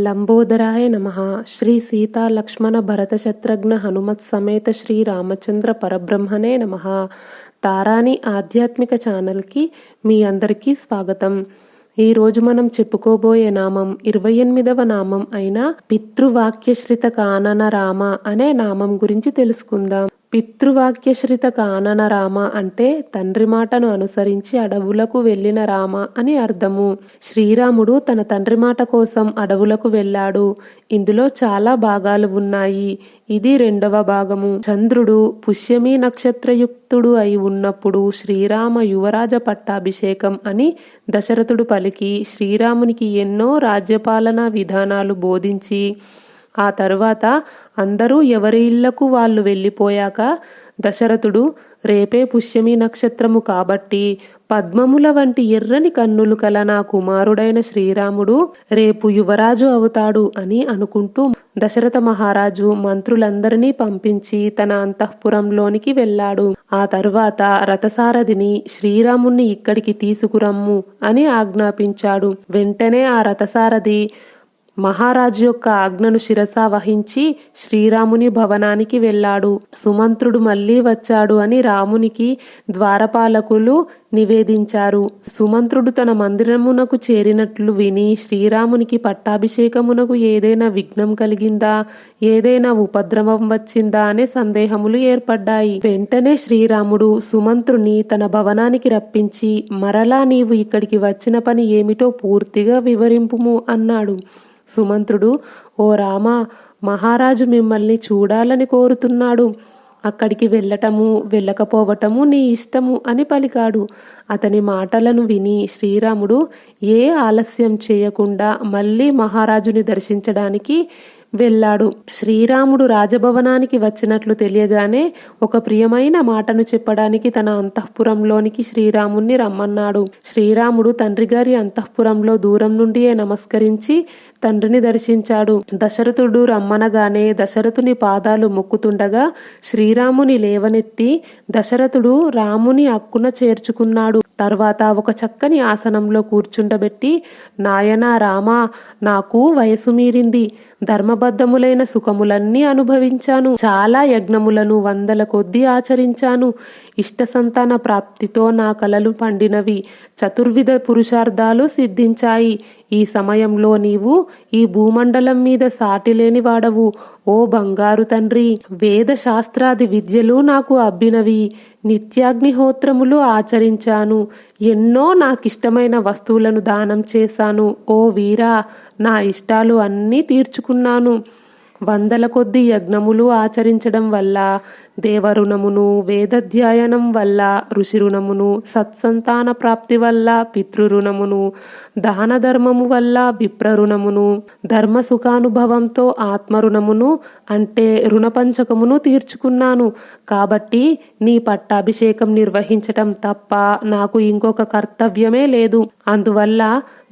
లంబోదరాయ నమ. శ్రీ సీతా లక్ష్మణ భరత శత్రుఘ్న హనుమత్ సమేత శ్రీ రామచంద్ర పరబ్రహ్మణే నమ. తారాని ఆధ్యాత్మిక ఛానల్కి మీ అందరికీ స్వాగతం. ఈరోజు మనం చెప్పుకోబోయే నామం ఇరవై ఎనిమిదవ నామం అయిన పితృవాక్యశ్రిత కానన రామ అనే నామం గురించి తెలుసుకుందాం. పితృవాక్యశ్రిత కానన రామ అంటే తండ్రి మాటను అనుసరించి అడవులకు వెళ్ళిన రామ అని అర్థము. శ్రీరాముడు తన తండ్రి మాట కోసం అడవులకు వెళ్ళాడు. ఇందులో చాలా భాగాలు ఉన్నాయి. ఇది రెండవ భాగము. చంద్రుడు పుష్యమి నక్షత్రయుక్తుడు అయి ఉన్నప్పుడు శ్రీరామ యువరాజ పట్టాభిషేకం అని దశరథుడు పలికి శ్రీరామునికి ఎన్నో రాజ్యపాలనా విధానాలు బోధించి ఆ తరువాత అందరూ ఎవరి ఇళ్ళకు వాళ్ళు వెళ్ళిపోయాక దశరథుడు రేపే పుష్యమి నక్షత్రము కాబట్టి పద్మముల వంటి ఎర్రని కన్నులు కల నా కుమారుడైన శ్రీరాముడు రేపు యువరాజు అవుతాడు అని అనుకుంటూ దశరథ మహారాజు మంత్రులందరినీ పంపించి తన అంతఃపురంలోనికి వెళ్ళాడు. ఆ తరువాత రథసారథిని శ్రీరాముణ్ణి ఇక్కడికి తీసుకురమ్ము అని ఆజ్ఞాపించాడు. వెంటనే ఆ రథసారథి మహారాజు యొక్క ఆజ్ఞను శిరసా వహించి శ్రీరాముని భవనానికి వెళ్ళాడు. సుమంత్రుడు మళ్ళీ వచ్చాడు అని రామునికి ద్వారపాలకులు నివేదించారు. సుమంత్రుడు తన మందిరమునకు చేరినట్లు విని శ్రీరామునికి పట్టాభిషేకమునకు ఏదైనా విఘ్నం కలిగిందా? ఏదైనా ఉపద్రవం వచ్చిందా? అనే సందేహములు ఏర్పడ్డాయి. వెంటనే శ్రీరాముడు సుమంత్రుని తన భవనానికి రప్పించి మరలా నీవు ఇక్కడికి వచ్చిన పని ఏమిటో పూర్తిగా వివరింపుము అన్నాడు. సుమంత్రుడు ఓ రామ మహారాజు మిమ్మల్ని చూడాలని కోరుతున్నాడు. అక్కడికి వెళ్ళటము వెళ్ళకపోవటము నీ ఇష్టము అని పలికాడు. అతని మాటలను విని శ్రీరాముడు ఏ ఆలస్యం చేయకుండా మళ్ళీ మహారాజుని దర్శించడానికి వెళ్ళాడు. శ్రీరాముడు రాజభవనానికి వచ్చినట్లు తెలియగానే ఒక ప్రియమైన మాటను చెప్పడానికి తన అంతఃపురంలోనికి శ్రీరాముణ్ణి రమ్మన్నాడు. శ్రీరాముడు తండ్రి గారి అంతఃపురంలో దూరం నుండియే నమస్కరించి తండ్రిని దర్శించాడు. దశరథుడు రమ్మనగానే దశరథుని పాదాలు మొక్కుతుండగా శ్రీరాముని లేవనెత్తి దశరథుడు రాముని అక్కున చేర్చుకున్నాడు. తర్వాత ఒక చక్కని ఆసనంలో కూర్చుండబెట్టి నాయనా రామా నాకు వయసు మీరింది. ధర్మబద్ధములైన సుఖములన్నీ అనుభవించాను. చాలా యజ్ఞములను వందల కొద్దీ ఆచరించాను. ఇష్ట సంతాన ప్రాప్తితో నా కలలు పండినవి చతుర్విధ పురుషార్థాలు సిద్ధించాయి. ఈ సమయంలో నీవు ఈ భూమండలం మీద సాటిలేని వాడవు. ఓ బంగారు తండ్రి వేద శాస్త్రాది విద్యలు నాకు అబ్బినవి. నిత్యాగ్నిహోత్రములు ఆచరించాను. ఎన్నో నాకు ఇష్టమైన వస్తువులను దానం చేశాను. ఓ వీరా నా ఇష్టాలు అన్నీ తీర్చుకున్నాను. వందల కొద్ది యజ్ఞములు ఆచరించడం వల్ల దేవరుణమును వేదధ్యాయనం వల్ల ఋషి రుణమును సత్సంతాన ప్రాప్తి వల్ల పితృరుణమును దాన ధర్మము వల్ల విప్రరుణమును ధర్మ సుఖానుభవంతో ఆత్మరుణమును అంటే రుణపంచకమును తీర్చుకున్నాను. కాబట్టి నీ పట్టాభిషేకం నిర్వహించటం తప్ప నాకు ఇంకొక కర్తవ్యమే లేదు. అందువల్ల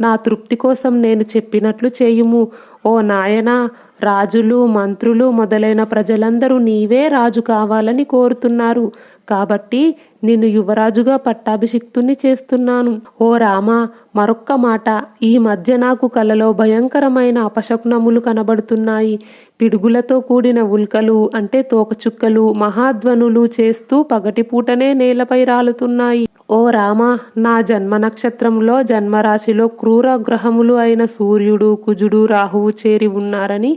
నా తృప్తి కోసం నేను చెప్పినట్లు చేయుము. ఓ నాయనా రాజులు మంత్రులు మొదలైన ప్రజలందరూ నీవే రాజు కావాలని కోరుతున్నారు. కాబట్టి నిన్ను యువరాజుగా పట్టాభిషిక్తుని చేస్తున్నాను. ఓ రామ మరొక్క మాట ఈ మధ్య నాకు కలలో భయంకరమైన అపశకునములు కనబడుతున్నాయి. పిడుగులతో కూడిన ఉల్కలు అంటే తోకచుక్కలు మహాధ్వనులు చేస్తూ పగటిపూటనే నేలపై రాలుతున్నాయి. ఓ రామ నా జన్మ నక్షత్రంలో జన్మరాశిలో క్రూర గ్రహములు అయిన సూర్యుడు కుజుడు రాహువు చేరి ఉన్నారని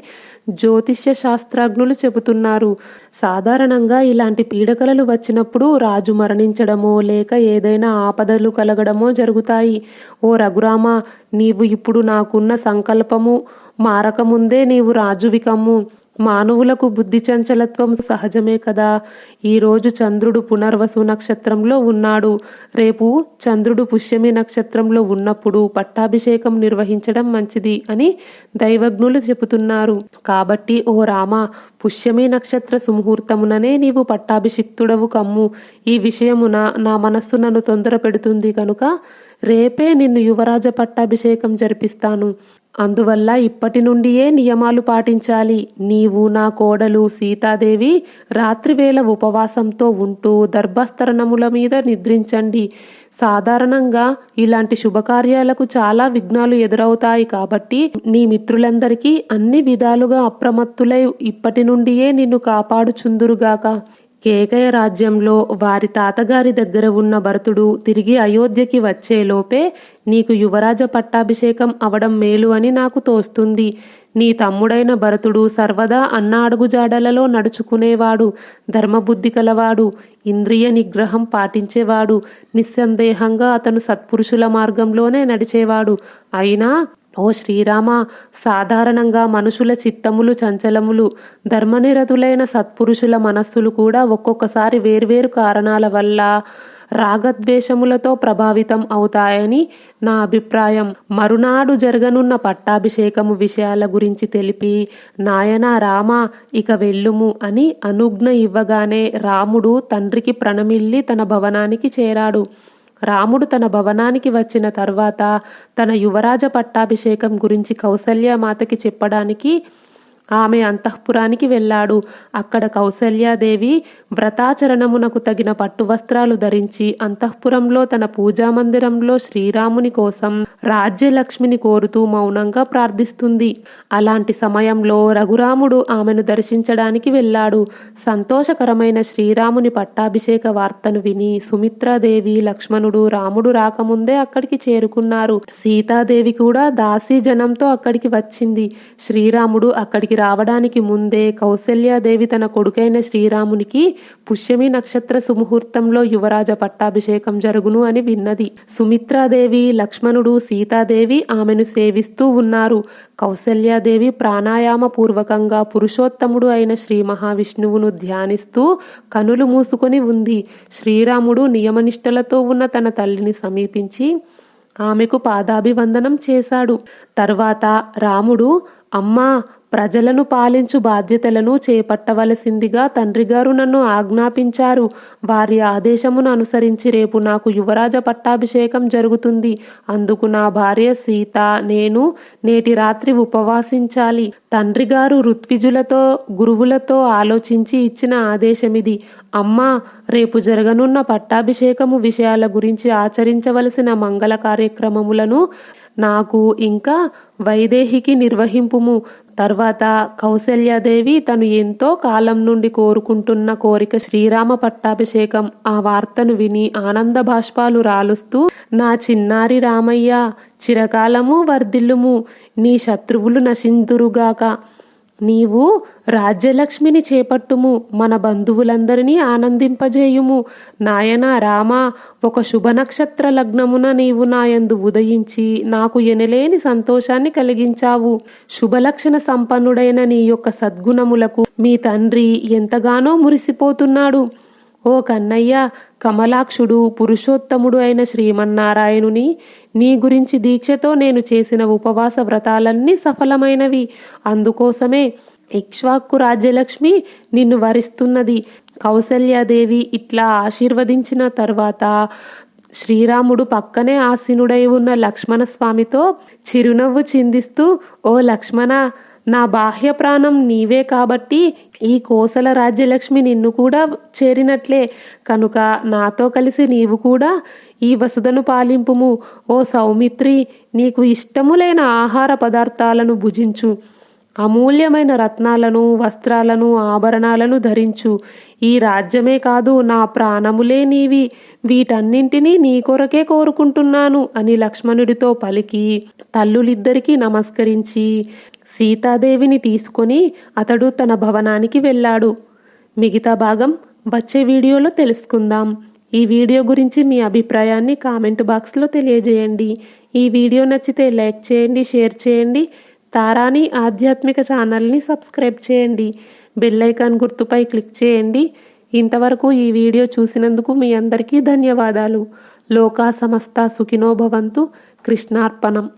జ్యోతిష్య శాస్త్రజ్ఞులు చెబుతున్నారు. సాధారణంగా ఇలాంటి పీడకలలు వచ్చినప్పుడు రాజు మరణించడమో లేక ఏదైనా ఆపదలు కలగడమో జరుగుతాయి. ఓ రఘురామ నీవు ఇప్పుడు నాకున్న సంకల్పము మారకముందే నీవు రాజువికమ్ము మానవులకు బుద్ధి చంచలత్వం సహజమే కదా. ఈరోజు చంద్రుడు పునర్వసు నక్షత్రంలో ఉన్నాడు. రేపు చంద్రుడు పుష్యమి నక్షత్రంలో ఉన్నప్పుడు పట్టాభిషేకం నిర్వహించడం మంచిది అని దైవజ్ఞులు చెబుతున్నారు. కాబట్టి ఓ రామ పుష్యమి నక్షత్ర సుముహూర్తముననే నీవు పట్టాభిషిక్తుడవు కమ్ము. ఈ విషయమున నా మనస్సు నన్ను తొందర పెడుతుంది కనుక రేపే నిన్ను యువరాజ పట్టాభిషేకం జరిపిస్తాను. అందువల్ల ఇప్పటి నుండియే నియమాలు పాటించాలి. నీవు నా కోడలు సీతాదేవి రాత్రివేళ ఉపవాసంతో ఉంటూ దర్భస్తరణముల మీద నిద్రించండి. సాధారణంగా ఇలాంటి శుభకార్యాలకు చాలా విఘ్నాలు ఎదురవుతాయి కాబట్టి నీ మిత్రులందరికీ అన్ని విధాలుగా అప్రమత్తులై ఇప్పటి నుండియే నిన్ను కాపాడుచుందురుగాక. కేకయ రాజ్యంలో వారి తాతగారి దగ్గర ఉన్న భరతుడు తిరిగి అయోధ్యకి వచ్చేలోపే నీకు యువరాజ పట్టాభిషేకం అవడం మేలు అని నాకు తోస్తుంది. నీ తమ్ముడైన భరతుడు సర్వదా అన్న అడుగుజాడలలో నడుచుకునేవాడు ధర్మబుద్ధి కలవాడు ఇంద్రియ నిగ్రహం పాటించేవాడు నిస్సందేహంగా అతను సత్పురుషుల మార్గంలోనే నడిచేవాడు. అయినా ఓ శ్రీరామ సాధారణంగా మనుషుల చిత్తములు చంచలములు ధర్మనిరతులైన సత్పురుషుల మనస్సులు కూడా ఒక్కొక్కసారి వేర్వేరు కారణాల వల్ల రాగద్వేషములతో ప్రభావితం అవుతాయని నా అభిప్రాయం. మరునాడు జరగనున్న పట్టాభిషేకము విషయాల గురించి తెలిపి నాయన రామ ఇక వెళ్ళుము అని అనుజ్ఞ ఇవ్వగానే రాముడు తండ్రికి ప్రణమిల్లి తన భవనానికి చేరాడు. రాముడు తన భవనానికి వచ్చిన తర్వాత తన యువరాజ పట్టాభిషేకం గురించి కౌసల్యమాతకి చెప్పడానికి ఆమె అంతఃపురానికి వెళ్ళాడు. అక్కడ కౌసల్యాదేవి వ్రతాచరణమునకు తగిన పట్టు వస్త్రాలు ధరించి అంతఃపురంలో తన పూజామందిరంలో శ్రీరాముని కోసం రాజ్యలక్ష్మిని కోరుతూ మౌనంగా ప్రార్థిస్తుంది. అలాంటి సమయంలో రఘురాముడు ఆమెను దర్శించడానికి వెళ్ళాడు. సంతోషకరమైన శ్రీరాముని పట్టాభిషేక వార్తను విని సుమిత్రాదేవి లక్ష్మణుడు రాముడు రాకముందే అక్కడికి చేరుకున్నారు. సీతాదేవి కూడా దాసీ జనంతో అక్కడికి వచ్చింది. శ్రీరాముడు అక్కడికి రావడానికి ముందే కౌసల్యాదేవి తన కొడుకైన శ్రీరామునికి పుష్యమి నక్షత్ర సుముహూర్తంలో యువరాజ పట్టాభిషేకం జరుగును అని విన్నది. సుమిత్రాదేవి లక్ష్మణుడు సీతాదేవి ఆమెను సేవిస్తూ ఉన్నారు. కౌసల్యాదేవి ప్రాణాయామ పూర్వకంగా పురుషోత్తముడు అయిన శ్రీ మహావిష్ణువును ధ్యానిస్తూ కనులు మూసుకొని ఉంది. శ్రీరాముడు నియమనిష్టలతో ఉన్న తన తల్లిని సమీపించి ఆమెకు పాదాభివందనం చేశాడు. తర్వాత రాముడు అమ్మా ప్రజలను పాలించు బాధ్యతలను చేపట్టవలసిందిగా తండ్రిగారు నన్ను ఆజ్ఞాపించారు. వారి ఆదేశమును అనుసరించి రేపు నాకు యువరాజ పట్టాభిషేకం జరుగుతుంది. అందుకు నా భార్య సీత నేను నేటి రాత్రి ఉపవాసించాలి. తండ్రిగారు ఋత్విజులతో గురువులతో ఆలోచించి ఇచ్చిన ఆదేశమిది. అమ్మా రేపు జరగనున్న పట్టాభిషేకము విషయాల గురించి ఆచరించవలసిన మంగళ కార్యక్రమములను నాకు ఇంకా వైదేహికి నిర్వహింపుము. తర్వాత కౌసల్యాదేవి తను ఎంతో కాలం నుండి కోరుకుంటున్న కోరిక శ్రీరామ పట్టాభిషేకం ఆ వార్తను విని ఆనంద బాష్పాలు రాలుస్తూ నా చిన్నారి రామయ్య చిరకాలము వర్ధిల్లుము నీ శత్రువులు నశిందురుగాక. నీవు రాజ్యలక్ష్మిని చేపట్టుము మన బంధువులందరినీ ఆనందింపజేయుము. నాయన రామ ఒక శుభ నక్షత్ర లగ్నమున నీవు నాయందు ఉదయించి నాకు ఎనలేని సంతోషాన్ని కలిగించావు. శుభలక్షణ సంపన్నుడైన నీ యొక్క సద్గుణములకు మీ తండ్రి ఎంతగానో మురిసిపోతున్నాడు. ఓ కన్నయ్య కమలాక్షుడు పురుషోత్తముడు అయిన శ్రీమన్నారాయణుని నీ గురించి దీక్షతో నేను చేసిన ఉపవాస వ్రతాలన్నీ సఫలమైనవి. అందుకోసమే ఇక్ష్వాక్కు రాజ్యలక్ష్మి నిన్ను వరిస్తున్నది. కౌసల్యాదేవి ఇట్లా ఆశీర్వదించిన తర్వాత శ్రీరాముడు పక్కనే ఆసీనుడై ఉన్న లక్ష్మణ స్వామితో చిరునవ్వు చిందిస్తూ ఓ లక్ష్మణ నా బాహ్య ప్రాణం నీవే కాబట్టి ఈ కోసల రాజ్యలక్ష్మి నిన్ను కూడా చేరినట్లే. కనుక నాతో కలిసి నీవు కూడా ఈ వసుదను పాలింపుము. ఓ సౌమిత్రి నీకు ఇష్టము లేని ఆహార పదార్థాలను భుజించు. అమూల్యమైన రత్నాలను వస్త్రాలను ఆభరణాలను ధరించు. ఈ రాజ్యమే కాదు నా ప్రాణములే నీవి. వీటన్నింటినీ నీ కొరకే కోరుకుంటున్నాను అని లక్ష్మణుడితో పలికి. తల్లులిద్దరికీ నమస్కరించి సీతాదేవిని తీసుకొని అతడు తన భవనానికి వెళ్ళాడు. మిగతా భాగం వచ్చే వీడియోలో తెలుసుకుందాం. ఈ వీడియో గురించి మీ అభిప్రాయాన్ని కామెంట్ బాక్స్లో తెలియజేయండి. ఈ వీడియో నచ్చితే లైక్ చేయండి షేర్ చేయండి. తారాని ఆధ్యాత్మిక ఛానల్ని సబ్స్క్రైబ్ చేయండి. బెల్ ఐకాన్ గుర్తుపై క్లిక్ చేయండి. ఇంతవరకు ఈ వీడియో చూసినందుకు మీ అందరికీ ధన్యవాదాలు. లోకా సమస్త సుఖినో భవంతు. కృష్ణార్పణం.